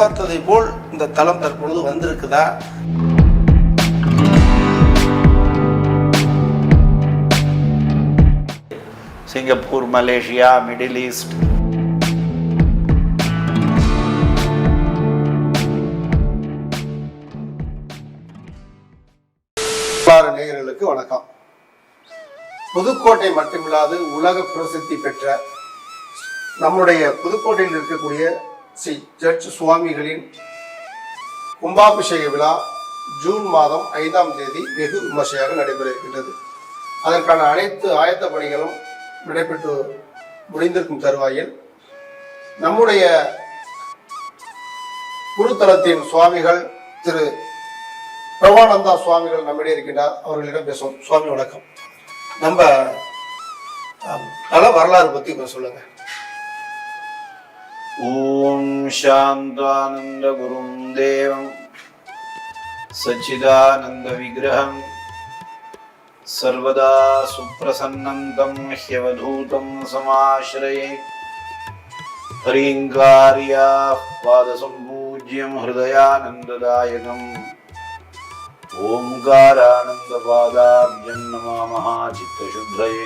எதிர்பார்த்ததை போல் இந்த தளம் தற்பொழுது வந்திருக்குதா? Singapore Malaysia middle east. நேயர்களுக்கு வணக்கம். புதுக்கோட்டை மட்டுமில்லாது உலக பிரசித்தி பெற்ற நம்முடைய புதுக்கோட்டையில் இருக்கக்கூடிய ஸ்ரீ ஜட்ஜ் சுவாமிகளின் கும்பாபிஷேக விழா ஜூன் மாதம் ஐந்தாம் தேதி வெகு விமர்சையாக நடைபெற இருக்கின்றது அதற்கான அனைத்து ஆயத்த பணிகளும் நடைபெற்று முடிந்திருக்கும் தருவாயில் நம்முடைய குருத்தலத்தின் சுவாமிகள் திரு பிரபானந்தா சுவாமிகள் நம்மிடையே இருக்கின்றார். அவர்களிடம் பேசுவோம். சுவாமி வணக்கம். நம்ம பல வரலாறு பத்தி கொஞ்சம் சொல்லுங்க. ॐ शान्तानन्दगुरुं देवं सच्चिदानन्दविग्रहं सर्वदा सुप्रसन्नं तं ह्यवधूतं समाश्रये हरिङ्गार्याः पादसम्पूज्यं हृदयानन्ददायकम् ओङ्कारानन्दपादाब्जं नमामः चित्तशुद्धये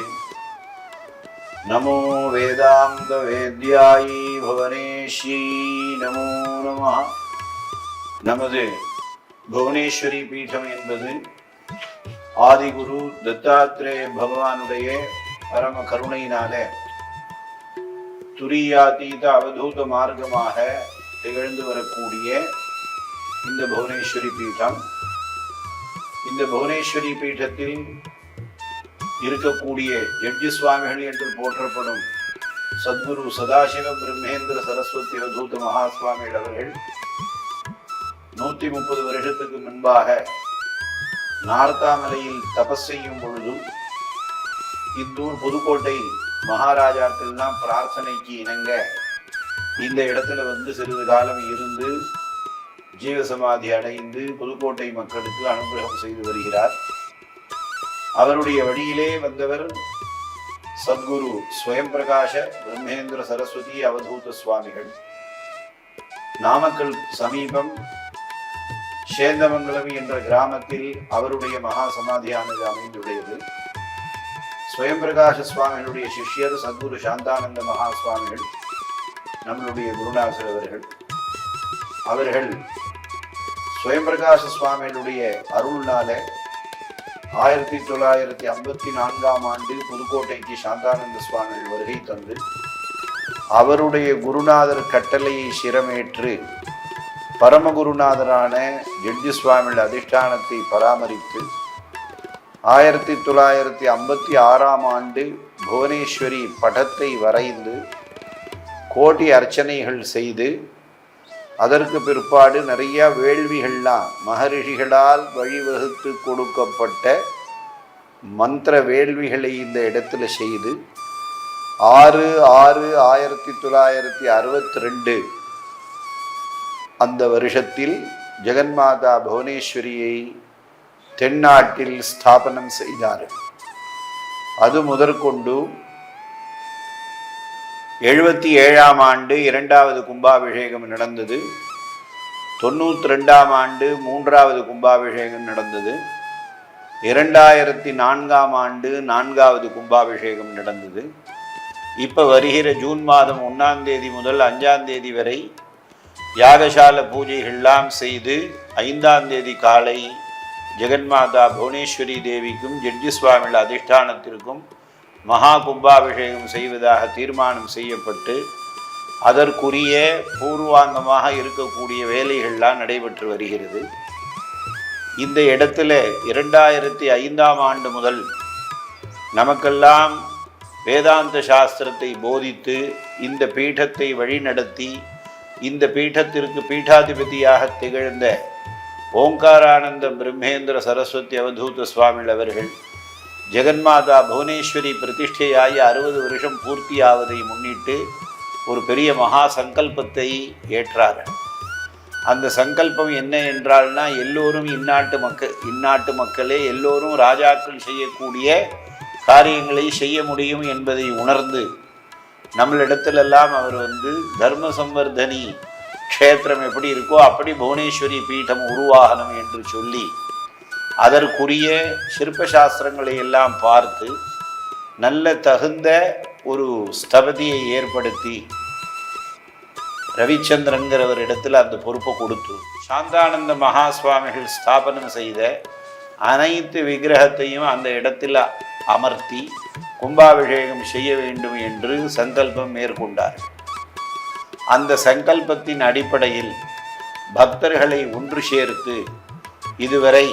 नमो वेदान्तवेद्यायी भुवनेशी नमो नमः நமது புவனேஸ்வரி பீடம் என்பது ஆதிகுரு தத்தாத்ரேய பகவானுடைய பரம கருணையினால துரியாதீத அவதூத மார்க்கமாக திகழ்ந்து வரக்கூடிய இந்த புவனேஸ்வரி பீடம் இந்த புவனேஸ்வரி பீഠத்தில் இருக்கக்கூடிய ஜட்ஜி சுவாமிகள் என்று போற்றப்படும் சத்குரு சதாசிவ பிரம்மேந்திர சரஸ்வதி அவதூத மகா சுவாமிகள் அவர்கள் நூத்தி முப்பது வருஷத்துக்கு முன்பாக நார்த்தாமலையில் தபஸ் செய்யும் பொழுதும் இந்தூர் புதுக்கோட்டை மகாராஜாக்கள்லாம் பிரார்த்தனைக்கு இணங்க இந்த இடத்துல வந்து சிறிது காலம் இருந்து ஜீவசமாதி அடைந்து புதுக்கோட்டை மக்களுக்கு அனுகிரகம் செய்து வருகிறார். அவருடைய வழியிலே வந்தவர் சத்குரு ஸ்வயம் பிரகாஷ பிரம்மேந்திர சரஸ்வதி அவதூத சுவாமிகள். நாமக்கல் சமீபம் சேந்தமங்கலம் என்ற கிராமத்தில் அவருடைய மகா சமாதியானது அமைந்துள்ளது. ஸ்வயம் பிரகாஷ சுவாமிகளுடைய சிஷ்யர் சத்குரு சாந்தானந்த மகா சுவாமிகள் நம்மளுடைய குருநாசர் அவர்கள். அவர்கள் ஸ்வயம்பிரகாச சுவாமிகளுடைய அருள்னால ஆயிரத்தி தொள்ளாயிரத்தி ஐம்பத்தி நான்காம் ஆண்டு புதுக்கோட்டைக்கு சாந்தானந்த சுவாமிகள் வருகை தந்து அவருடைய குருநாதர் கட்டளையை சிரமேற்று பரமகுருநாதரான ஜெட்ஜி சுவாமிகள் அதிஷ்டானத்தை பராமரித்து ஆயிரத்தி தொள்ளாயிரத்தி ஐம்பத்தி ஆறாம் ஆண்டு புவனேஸ்வரி படத்தை வரைந்து கோடி அர்ச்சனைகள் செய்து அதற்கு பிற்பாடு நிறைய வேள்விகள்லாம் மகரிஷிகளால் வழிவகுத்து கொடுக்கப்பட்ட மந்திர வேள்விகளை இந்த இடத்துல செய்து ஆறு ஆறு ஆயிரத்தி தொள்ளாயிரத்தி அறுபத்தி ரெண்டு அந்த வருஷத்தில் ஜெகன்மாதா புவனேஸ்வரியை தென்னாட்டில் ஸ்தாபனம் செய்தார் அது முதற்கொண்டு எழுபத்தி ஏழாம் ஆண்டு இரண்டாவது கும்பாபிஷேகம் நடந்தது. தொண்ணூற்றி ரெண்டாம் ஆண்டு மூன்றாவது கும்பாபிஷேகம் நடந்தது. இரண்டாயிரத்தி நான்காம் ஆண்டு நான்காவது கும்பாபிஷேகம் நடந்தது. இப்போ வருகிற ஜூன் மாதம் ஒன்றாம் தேதி முதல் அஞ்சாம் தேதி வரை யாகசால பூஜைகள்லாம் செய்து ஐந்தாம் தேதி காலை ஜெகன்மாதா புவனேஸ்வரி தேவிக்கும் ஜட்ஜி சுவாமிகள் அதிஷ்டானத்திற்கும் மகா கும்பாபிஷேகம் செய்வதாக தீர்மானம் செய்யப்பட்டு அதற்குரிய பூர்வாங்கமாக இருக்கக்கூடிய வேலைகள்லாம் நடைபெற்று வருகிறது. இந்த இடத்துல இரண்டாயிரத்தி ஐந்தாம் ஆண்டு முதல் நமக்கெல்லாம் வேதாந்த சாஸ்திரத்தை போதித்து இந்த பீഠத்தை வழிநடத்தி இந்த பீഠத்திற்கு பீட்டாதிபதியாக திகழ்ந்த ஓங்காரானந்த பிரம்மேந்திர சரஸ்வதி அவதூத சுவாமிகள் அவர்கள் ஜெகன்மாதா புவனேஸ்வரி பிரதிஷ்டையாகி அறுபது வருஷம் பூர்த்தியாவதை முன்னிட்டு ஒரு பெரிய மகா சங்கல்பத்தை ஏற்றார். அந்த சங்கல்பம் என்ன என்றால்னா எல்லோரும் இந்நாட்டு மக்கள் இந்நாட்டு மக்களே எல்லோரும் ராஜாக்கள் செய்யக்கூடிய காரியங்களை செய்ய முடியும் என்பதை உணர்ந்து நம்மளிடத்திலெல்லாம் அவர் வந்து தர்ம சம்வர்தனி க்ஷேத்திரம் எப்படி இருக்கோ அப்படி புவனேஸ்வரி பீடம் உருவாகணும் என்று சொல்லி அதற்குரிய சிற்ப சாஸ்திரங்களை எல்லாம் பார்த்து நல்ல தகுந்த ஒரு ஸ்தபதியை ஏற்படுத்தி ரவிச்சந்திரங்கிறவர் இடத்துல அந்த பொறுப்பை கொடுத்து சாந்தானந்த மகா சுவாமிகள் ஸ்தாபனம் செய்த அனைத்து விக்கிரகத்தையும் அந்த இடத்தில் அமர்த்தி கும்பாபிஷேகம் செய்ய வேண்டும் என்று சங்கல்பம் மேற்கொண்டார். அந்த சங்கல்பத்தின் அடிப்படையில் பக்தர்களை ஒன்று சேர்த்து இதுவரை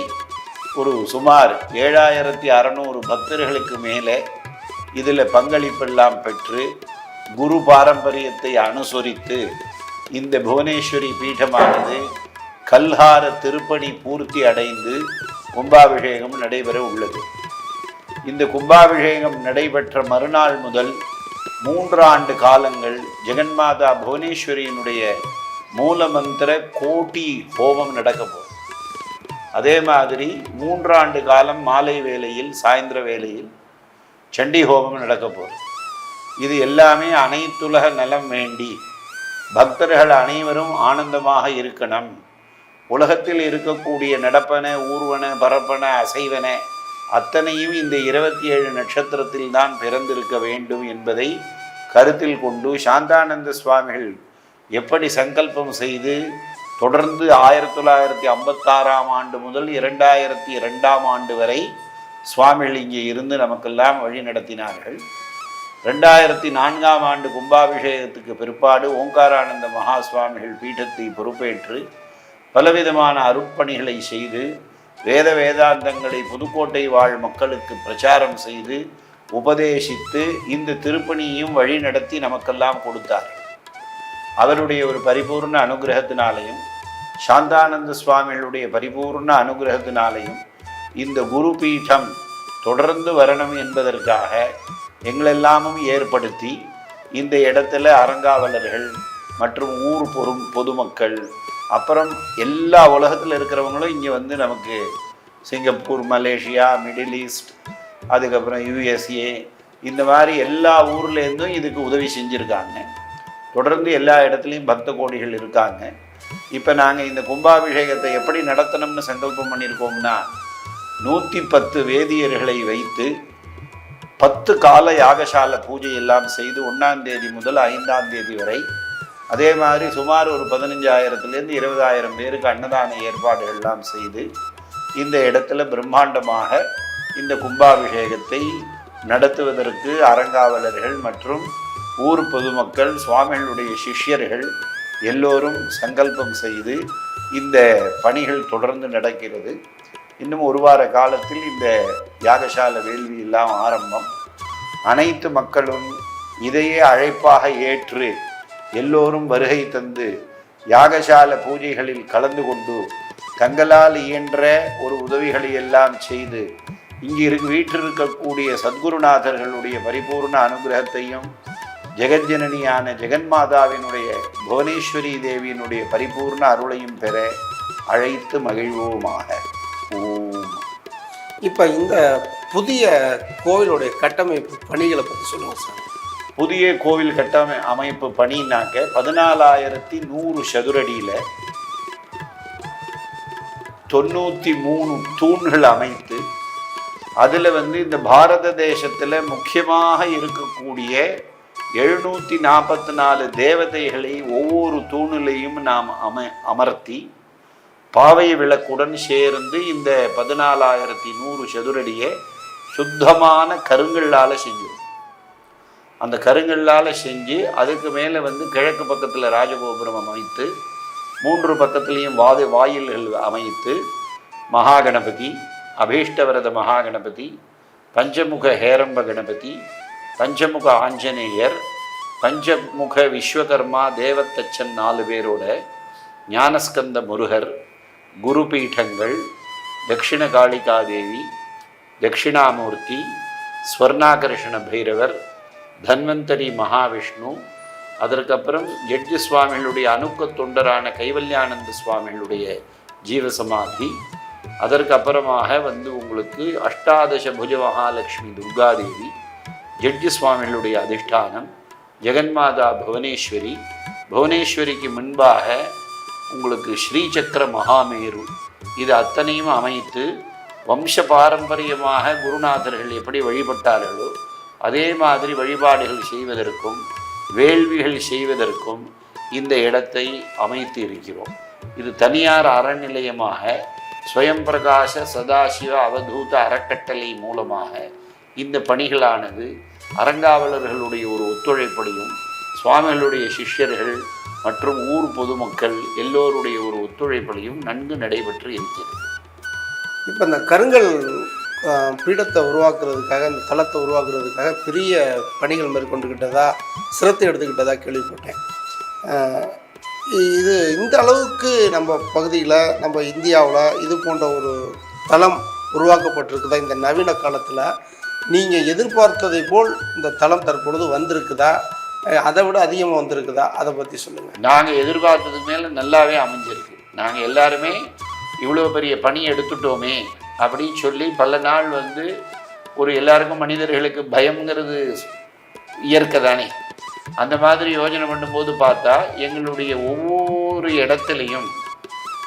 ஒரு சுமார் ஏழாயிரத்தி அறநூறு பக்தர்களுக்கு மேலே இதில் பங்களிப்பெல்லாம் பெற்று குரு பாரம்பரியத்தை அனுசரித்து இந்த புவனேஸ்வரி பீடமானது கல்ஹார திருப்பணி பூர்த்தி அடைந்து கும்பாபிஷேகம் நடைபெற உள்ளது. இந்த கும்பாபிஷேகம் நடைபெற்ற மறுநாள் முதல் மூன்று ஆண்டு காலங்கள் ஜெகன்மாதா புவனேஸ்வரியினுடைய மூலமந்திர கோட்டி ஹோமம் நடக்க அதே மாதிரி மூன்றாண்டு காலம் மாலை வேளையில் சாயந்தர வேளையில் சண்டி ஹோமம் நடக்க போகுது. இது எல்லாமே அனைத்துலக நலம் வேண்டி பக்தர்கள் அனைவரும் ஆனந்தமாக இருக்கணும். உலகத்தில் இருக்கக்கூடிய நடப்பன ஊர்வன பரப்பன அசைவன அத்தனையும் இந்த இருபத்தி ஏழு நட்சத்திரத்தில் தான் பிறந்திருக்க வேண்டும் என்பதை கருத்தில் கொண்டு சாந்தானந்த சுவாமிகள் எப்படி சங்கல்பம் செய்து தொடர்ந்து ஆயிரத்தி தொள்ளாயிரத்தி ஐம்பத்தாறாம் ஆண்டு முதல் இரண்டாயிரத்தி இரண்டாம் ஆண்டு வரை சுவாமிகள் இங்கே இருந்து நமக்கெல்லாம் வழி நடத்தினார்கள். ரெண்டாயிரத்தி நான்காம் ஆண்டு கும்பாபிஷேகத்துக்கு பிற்பாடு ஓங்காரானந்த மகா சுவாமிகள் பீட்டத்தை பொறுப்பேற்று பலவிதமான அருட்பணிகளை செய்து வேத வேதாந்தங்களை புதுக்கோட்டை வாழ் மக்களுக்கு பிரச்சாரம் செய்து உபதேசித்து இந்த திருப்பணியையும் வழி நடத்தி நமக்கெல்லாம் கொடுத்தார் அவருடைய ஒரு பரிபூர்ண அனுகிரகத்தினாலையும் சாந்தானந்த சுவாமிகளுடைய பரிபூர்ண அனுகிரகத்தினாலையும் இந்த குரு பீடம் தொடர்ந்து வரணும் என்பதற்காக எங்களெல்லாமும் ஏற்படுத்தி இந்த இடத்துல அறங்காவலர்கள் மற்றும் ஊர் பொறும் பொதுமக்கள் அப்புறம் எல்லா உலகத்தில் இருக்கிறவங்களும் இங்கே வந்து நமக்கு சிங்கப்பூர் மலேசியா மிடில் ஈஸ்ட் அதுக்கப்புறம் யுஎஸ்ஏ இந்த மாதிரி எல்லா ஊர்லேருந்தும் இதுக்கு உதவி செஞ்சுருக்காங்க. தொடர்ந்து எல்லா இடத்துலையும் பக்த கோடிகள் இருக்காங்க. இப்போ நாங்கள் இந்த கும்பாபிஷேகத்தை எப்படி நடத்தணும்னு சங்கல்பம் பண்ணியிருக்கோம்னா நூற்றி பத்து வேதியர்களை வைத்து பத்து கால யாகசால பூஜை எல்லாம் செய்து ஒன்றாம் தேதி முதல் ஐந்தாம் தேதி வரை அதே மாதிரி சுமார் ஒரு பதினஞ்சாயிரத்துலேருந்து இருபதாயிரம் பேருக்கு அன்னதான ஏற்பாடுகள் எல்லாம் செய்து இந்த இடத்துல பிரம்மாண்டமாக இந்த கும்பாபிஷேகத்தை நடத்துவதற்கு அறங்காவலர்கள் மற்றும் ஊர் பொதுமக்கள் சுவாமிகளுடைய சிஷ்யர்கள் எல்லோரும் சங்கல்பம் செய்து இந்த பணிகள் தொடர்ந்து நடக்கிறது. இன்னும் ஒரு வார காலத்தில் இந்த யாகசால வேள்வி எல்லாம் ஆரம்பம். அனைத்து மக்களும் இதையே அழைப்பாக ஏற்று எல்லோரும் வருகை தந்து யாகசால பூஜைகளில் கலந்து கொண்டு தங்களால் இயன்ற ஒரு உதவிகளை எல்லாம் செய்து இங்கு இரு வீட்டில் இருக்கக்கூடிய சத்குருநாதர்களுடைய பரிபூர்ண அனுகிரகத்தையும் ஜெகஜனனியான ஜெகன்மாதாவினுடைய புவனேஸ்வரி தேவியினுடைய பரிபூர்ண அருளையும் பெற அழைத்து மகிழ்வோமாக. ஓம். இப்போ இந்த புதிய கோவிலுடைய கட்டமைப்பு பணிகளை பற்றி சொல்லுங்கள் சார். புதிய கோவில் கட்டமை அமைப்பு பணினாக்க பதினாலாயிரத்தி நூறு சதுரடியில் தொண்ணூற்றி மூணு தூண்கள் அமைத்து அதில் வந்து இந்த பாரத தேசத்தில் முக்கியமாக இருக்கக்கூடிய எழுநூற்றி நாற்பத்தி நாலு தேவதைகளை ஒவ்வொரு தூணிலையும் நாம் அம அமர்த்தி பாவை விளக்குடன் சேர்ந்து இந்த பதினாலாயிரத்தி நூறு சதுரடியை சுத்தமான கருங்கல்லால் செஞ்சிடும். அந்த கருங்கல்லால் செஞ்சு அதுக்கு மேலே வந்து கிழக்கு பக்கத்தில் ராஜகோபுரம் அமைத்து மூன்று பக்கத்துலேயும் வாது வாயில்கள் அமைத்து மகாகணபதி அபீஷ்டவரத மகாகணபதி பஞ்சமுக ஹேரம்ப கணபதி பஞ்சமுக ஆஞ்சநேயர் பஞ்சமுக விஸ்வகர்மா தேவத்தச்சன் நாலு பேரோட ஞானஸ்கந்த முருகர் குரு பீఠங்கள் தட்சிண காளிகாதேவி தட்சிணாமூர்த்தி ஸ்வர்ணாகர்ஷண பைரவர் தன்வந்தரி மகாவிஷ்ணு அதற்கப்புறம் ஜட்ஜி சுவாமிகளுடைய அணுக்க தொண்டரான கைவல்யானந்த சுவாமிகளுடைய ஜீவசமாதி அதற்கப்புறமாக வந்து உங்களுக்கு அஷ்டாதச புஜ மகாலட்சுமி துர்காதேவி ஜட்ஜி சுவாமிகளுடைய அதிஷ்டானம் ஜெகன்மாதா புவனேஸ்வரி. புவனேஸ்வரிக்கு முன்பாக உங்களுக்கு ஸ்ரீசக்கர மகாமேரு. இது அத்தனையும் அமைத்து வம்ச பாரம்பரியமாக குருநாதர்கள் எப்படி வழிபட்டார்களோ அதே மாதிரி வழிபாடுகள் செய்வதற்கும் வேள்விகள் செய்வதற்கும் இந்த இடத்தை அமைத்து இருக்கிறோம் இது தனியார் அறநிலையமாக ஸ்வயம் பிரகாச சதாசிவ அவதூத அறக்கட்டளை மூலமாக இந்த பணிகளானது அறங்காவலர்களுடைய ஒரு ஒத்துழைப்படையும் சுவாமிகளுடைய சிஷ்யர்கள் மற்றும் ஊர் பொதுமக்கள் எல்லோருடைய ஒரு ஒத்துழைப்படியும் நன்கு நடைபெற்று இருக்கிறது. இப்போ இந்த கருங்கல் பீடத்தை உருவாக்குறதுக்காக இந்த தளத்தை உருவாக்குறதுக்காக பெரிய பணிகள் மேற்கொண்டுக்கிட்டதா சிரத்தை எடுத்துக்கிட்டதா கேள்விப்பட்டேன். இது இந்த அளவுக்கு நம்ம பகுதியில் நம்ம இந்தியாவில் இது போன்ற ஒரு தளம் உருவாக்கப்பட்டிருக்குதா? இந்த நவீன காலத்தில் நீங்கள் எதிர்பார்த்ததை போல் இந்த தளம் தற்பொழுது வந்திருக்குதா? அதை விட அதிகமாக வந்திருக்குதா? அதை பற்றி சொல்லுங்கள் நாங்கள் எதிர்பார்த்தது மேலே நல்லாவே அமைஞ்சிருக்கு. நாங்கள் எல்லாருமே இவ்வளோ பெரிய பணி எடுத்துட்டோமே அப்படின்னு சொல்லி பல நாள் வந்து ஒரு எல்லாருக்கும் மனிதர்களுக்கு பயம்ங்கிறது இயற்கை தானே. அந்த மாதிரி யோஜனை பண்ணும்போது பார்த்தா எங்களுடைய ஒவ்வொரு இடத்துலையும்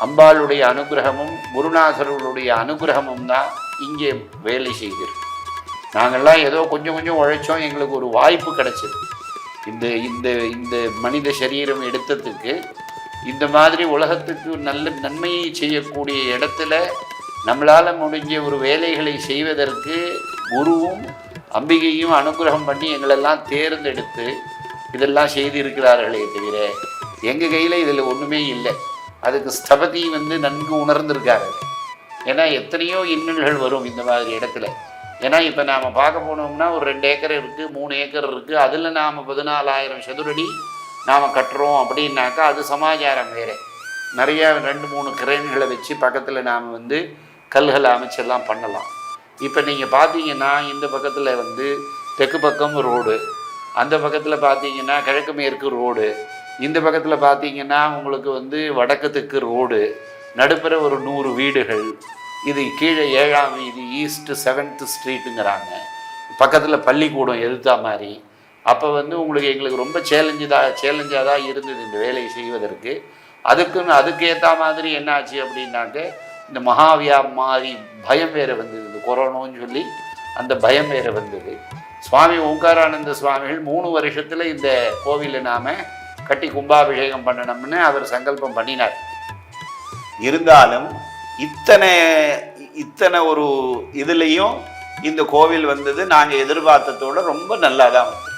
அம்பாளுடைய அனுகிரகமும் குருநாதர்களுடைய அனுகிரகமும் தான் இங்கே வேலை செய்திருக்கு. நாங்கள்லாம் ஏதோ கொஞ்சம் கொஞ்சம் உழைச்சோம். எங்களுக்கு ஒரு வாய்ப்பு கிடைச்சிது. இந்த இந்த இந்த மனித சரீரம் எடுத்ததுக்கு இந்த மாதிரி உலகத்துக்கு நல்ல நன்மையை செய்யக்கூடிய இடத்துல நம்மளால் முடிஞ்ச ஒரு வேலைகளை செய்வதற்கு குருவும் அம்பிகையும் அனுகிரகம் பண்ணி எங்களெல்லாம் தேர்ந்தெடுத்து இதெல்லாம் செய்திருக்கிறார்களே தவிர எங்கள் கையில் இதில் ஒன்றுமே இல்லை. அதுக்கு ஸ்தபதி வந்து நன்கு உணர்ந்திருக்காரு. ஏன்னா எத்தனையோ இன்னல்கள் வரும் இந்த மாதிரி இடத்துல. ஏன்னா இப்போ நாம் பார்க்க போனோம்னா ஒரு ரெண்டு ஏக்கர் இருக்குது மூணு ஏக்கர் இருக்குது அதில் நாம் பதினாலாயிரம் சதுரடி நாம் கட்டுறோம் அப்படின்னாக்கா அது சமாச்சாரம் வேறு. நிறையா ரெண்டு மூணு கிரேன்களை வச்சு பக்கத்தில் நாம் வந்து கல்களை அமைச்செல்லாம் பண்ணலாம். இப்போ நீங்கள் பார்த்தீங்கன்னா இந்த பக்கத்தில் வந்து தெற்கு பக்கம் ரோடு அந்த பக்கத்தில் பார்த்தீங்கன்னா கிழக்கு மேற்கு ரோடு இந்த பக்கத்தில் பார்த்தீங்கன்னா உங்களுக்கு வந்து வடக்கு தெற்கு ரோடு நடுப்புற ஒரு நூறு வீடுகள் இது கீழே ஏழாம் வீதி ஈஸ்ட்டு செவன்த்து ஸ்ட்ரீட்டுங்கிறாங்க பக்கத்தில் பள்ளிக்கூடம் எதிர்த்தா மாதிரி. அப்போ வந்து உங்களுக்கு எங்களுக்கு ரொம்ப சேலஞ்சுதா சேலஞ்சாக தான் இருந்தது இந்த வேலையை செய்வதற்கு. அதுக்குன்னு அதுக்கேற்ற மாதிரி என்னாச்சு அப்படின்னாக்க இந்த மகாவியா மாதிரி பயம் வேறு வந்தது. இந்த கொரோனான்னு சொல்லி அந்த பயம் வேறு வந்தது. சுவாமி ஓங்காரானந்த சுவாமிகள் மூணு வருஷத்தில் இந்த கோவிலை நாம் கட்டி கும்பாபிஷேகம் பண்ணணும்னு அவர் சங்கல்பம் பண்ணினார். இருந்தாலும் இத்தனை இத்தனை ஒரு இதுலேயும் இந்த கோவில் வந்தது நாங்கள் எதிர்பார்த்ததோட ரொம்ப நல்லா தான் வந்தது.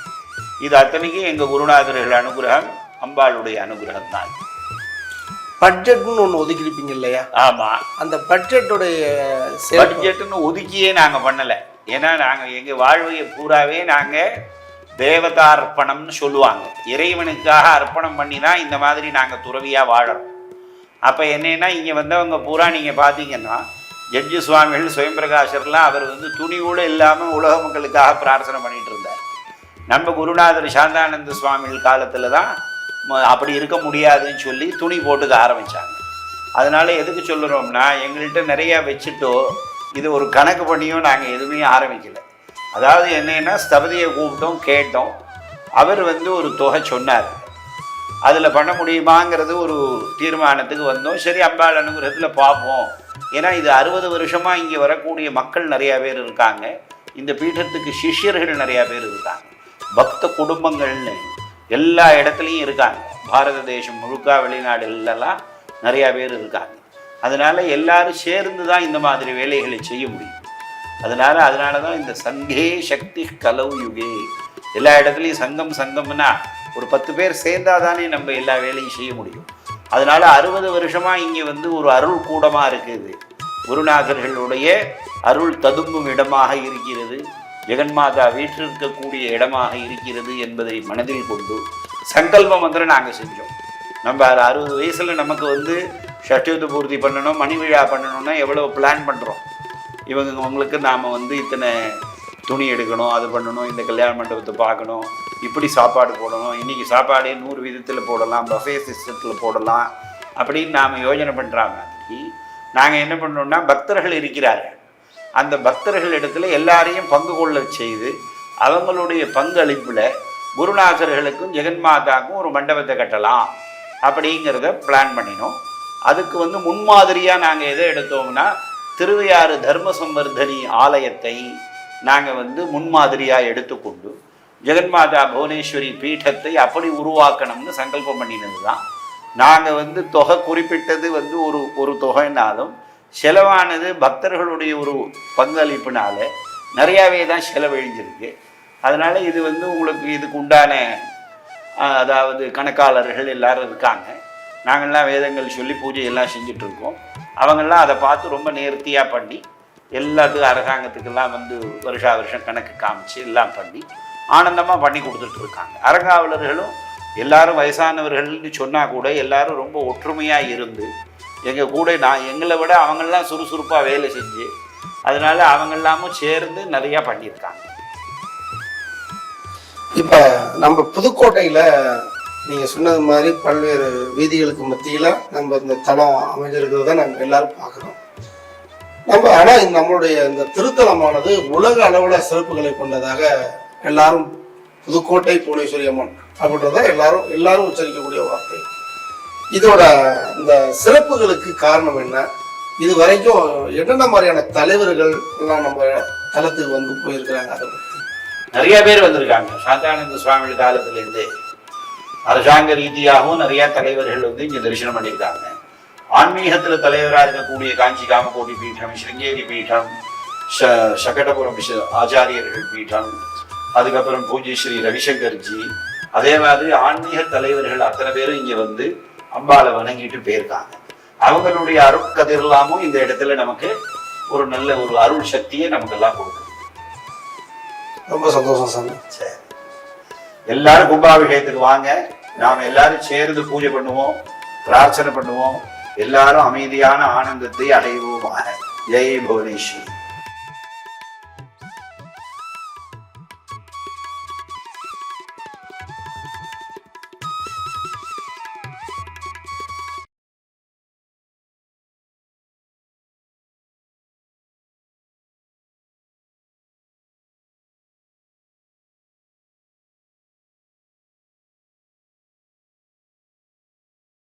இது அத்தனைக்கும் எங்கள் குருநாதர்கள் அனுகிரகம் அம்பாளுடைய அனுகிரகம் தான். பட்ஜெட்னு ஒன்று ஒதுக்கியிருப்பீங்க இல்லையா? ஆமாம் அந்த பட்ஜெட்டுடைய பட்ஜெட்டுன்னு ஒதுக்கியே நாங்கள் பண்ணலை. ஏன்னா நாங்கள் எங்கள் வாழ்வையை பூராவே நாங்கள் தேவதா அர்ப்பணம்னு சொல்லுவாங்க. இறைவனுக்காக அர்ப்பணம் பண்ணி தான் இந்த மாதிரி நாங்கள் துறவியாக வாழறோம். அப்போ என்னென்னா இங்கே வந்தவங்க பூரா நீங்கள் பார்த்தீங்கன்னா ஜட்ஜி சுவாமிகள் சுயம்பிரகாசர்லாம் அவர் வந்து துணிவோடு இல்லாமல் உலக மக்களுக்காக பிரார்த்தனை பண்ணிகிட்டு இருந்தார். நம்ம குருநாதர் சாந்தானந்த சுவாமிகள் காலத்தில் தான் ம- அப்படி இருக்க முடியாதுன்னு சொல்லி துணி போட்டுக்க ஆரம்பித்தாங்க அதனால் எதுக்கு சொல்லுறோம்னா எங்கள்கிட்ட நிறையா வச்சுட்டோ இது ஒரு கணக்கு பண்ணியும் நாங்கள் எதுவுமே ஆரம்பிக்கல. அதாவது என்னென்னா ஸ்தபதியை கூப்பிட்டோம் கேட்டோம். அவர் வந்து ஒரு தொகை சொன்னார். அதில் பண்ண முடியுமாங்கிறது ஒரு தீர்மானத்துக்கு வந்தோம். சரி அம்பாள் அனுகிரகத்தில் பார்ப்போம். ஏன்னா இது அறுபது வருஷமாக இங்கே வரக்கூடிய மக்கள் நிறையா பேர் இருக்காங்க. இந்த பீட்டத்துக்கு சிஷ்யர்கள் நிறையா பேர் இருக்காங்க. பக்த குடும்பங்கள்னு எல்லா இடத்துலையும் இருக்காங்க. பாரத தேசம் முழுக்க வெளிநாடுகளெல்லாம் நிறையா பேர் இருக்காங்க. அதனால் எல்லாரும் சேர்ந்து தான் இந்த மாதிரி வேலைகளை செய்ய முடியும். அதனால் அதனால தான் இந்த சங்கே சக்தி கலவு யுகே. எல்லா இடத்துலையும் சங்கம் சங்கம்னா ஒரு பத்து பேர் சேர்ந்தாதானே நம்ம எல்லா வேலையும் செய்ய முடியும். அதனால அறுபது வருஷமா இங்கே வந்து ஒரு அருள் கூடமாக இருக்குது. குருநாதர்களுடைய அருள் ததும்பும் இடமாக இருக்கிறது. ஜெகன்மாதா வீற்றிருக்கக்கூடிய இடமாக இருக்கிறது என்பதை மனதில் கொண்டு சங்கல்ப மந்திர நாங்கள் செஞ்சோம். நம்ம அறுபது வயசில் நமக்கு வந்து ஷஷ்டியுத்த பூர்த்தி பண்ணணும் மணி விழா பண்ணணும்னா எவ்வளோ பிளான் பண்ணுறோம் இவங்க உங்களுக்கு நாம் வந்து இத்தனை துணி எடுக்கணும் அது பண்ணணும் இந்த கல்யாண மண்டபத்தை பார்க்கணும் இப்படி சாப்பாடு போடணும் இன்றைக்கி சாப்பாடே நூறு விதத்தில் போடலாம் பஃபே சிஸ்டத்தில் போடலாம் அப்படின்னு நாம் யோஜனை பண்ணுறாங்க நாங்கள் என்ன பண்ணோம்னா பக்தர்கள் இருக்கிறார்கள். அந்த பக்தர்கள் இடத்துல எல்லாரையும் பங்கு கொள்ள செய்து அவங்களுடைய பங்களிப்பில் குருநாதர்களுக்கும் ஜெகன்மாதாக்கும் ஒரு மண்டபத்தை கட்டலாம் அப்படிங்கிறத பிளான் பண்ணினோம். அதுக்கு வந்து முன்மாதிரியாக நாங்கள் எதை எடுத்தோம்னா திருவையாறு தர்ம சம்வர்தனி ஆலயத்தை நாங்கள் வந்து முன்மாதிரியாக எடுத்துக்கொண்டு ஜெகன்மாதா புவனேஸ்வரி பீட்டத்தை அப்படி உருவாக்கணும்னு சங்கல்பம் பண்ணினது தான் நாங்கள் வந்து தொகை குறிப்பிட்டது வந்து ஒரு ஒரு தொகைனாலும் செலவானது பக்தர்களுடைய ஒரு பங்களிப்புனால நிறையாவே தான் செலவழிஞ்சிருக்கு. அதனால் இது வந்து உங்களுக்கு இதுக்கு உண்டான அதாவது கணக்காளர்கள் எல்லாரும் இருக்காங்க. நாங்கள்லாம் வேதங்கள் சொல்லி பூஜை எல்லாம் செஞ்சுட்டு அவங்கெல்லாம் அதை பார்த்து ரொம்ப நேர்த்தியாக பண்ணி எல்லாத்துக்கும் அரசாங்கத்துக்கெல்லாம் வந்து வருஷா வருஷம் கணக்கு காமிச்சு எல்லாம் பண்ணி ஆனந்தமாக பண்ணி கொடுத்துட்டு இருக்காங்க. அரங்காவலர்களும் எல்லாரும் வயசானவர்கள்னு சொன்னால் கூட எல்லாரும் ரொம்ப ஒற்றுமையாக இருந்து எங்கள் கூட நான் எங்களை விட அவங்கெல்லாம் சுறுசுறுப்பாக வேலை செஞ்சு அதனால அவங்கெல்லாமும் சேர்ந்து நிறையா பண்ணியிருக்காங்க. இப்போ நம்ம புதுக்கோட்டையில் நீங்கள் சொன்னது மாதிரி பல்வேறு வீதிகளுக்கு மத்தியில் நம்ம இந்த தளம் அமைஞ்சிருக்கிறத நம்ம எல்லாரும் பார்க்குறோம். நம்ம ஆனால் நம்மளுடைய இந்த திருத்தலமானது உலக அளவில் சிறப்புகளை கொண்டதாக எல்லாரும் புதுக்கோட்டை புவனேஸ்வரி அம்மன் அப்படின்றத எல்லாரும் எல்லாரும் உச்சரிக்கக்கூடிய வார்த்தை. இதோட இந்த சிறப்புகளுக்கு காரணம் என்ன? இது வரைக்கும் என்னென்ன மாதிரியான தலைவர்கள் எல்லாம் நம்ம தளத்துக்கு வந்து போயிருக்கிறாங்க? அதை பற்றி நிறைய பேர் வந்திருக்காங்க. சாந்தானந்த சுவாமி காலத்திலேருந்து. அரசாங்க ரீதியாகவும் நிறைய தலைவர்கள் வந்து இங்கே தரிசனம் பண்ணியிருக்காங்க. ஆன்மீகத்தில் தலைவராக இருக்கக்கூடிய காஞ்சி காமகோடி பீடம் சிருங்கேரி பீடம் ச சகடபுரம் ஆச்சாரியர்கள் பீடம் அதுக்கப்புறம் பூஜ்ய ஸ்ரீ ரவிசங்கர்ஜி. அதே மாதிரி ஆன்மீக தலைவர்கள் அத்தனை பேரும் இங்கே வந்து அம்பாளை வணங்கிட்டு போயிருக்காங்க. அவங்களுடைய அருட்கதிரெல்லாமும் இந்த இடத்துல நமக்கு ஒரு நல்ல ஒரு அருள் சக்தியை நமக்கெல்லாம் கொடுக்குது. ரொம்ப சந்தோஷம் சாமி. சரி. எல்லாரும் கும்பாபிஷேகத்துக்கு வாங்க. நாம எல்லாரும் சேர்ந்து பூஜை பண்ணுவோம் பிரார்த்தனை பண்ணுவோம். எல்லாரும் அமைதியான ஆனந்தத்தை அடைவோமாக. ஜெய் புவனேஸ்வரி.